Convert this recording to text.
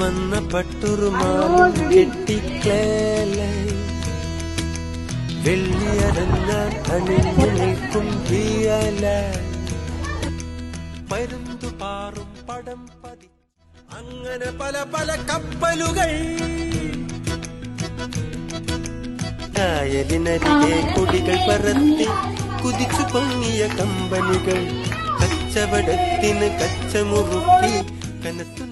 പട്ടുറുമാലും കെട്ടിക്ലേലേ വെള്ളിയരഞ്ഞാൻ അണിഞ്ഞു നിൽക്കും തീയല. പരുന്തു പാറും പടം പതി അങ്ങനെ പല പല കപ്പലുകൾ. കായലിനരികെ കൊടികൾ പറത്തി കുതിച്ചു പൊങ്ങിയ കമ്പനികൾ. കച്ചവടത്തിന് കച്ചമുറുക്കി കനത്തു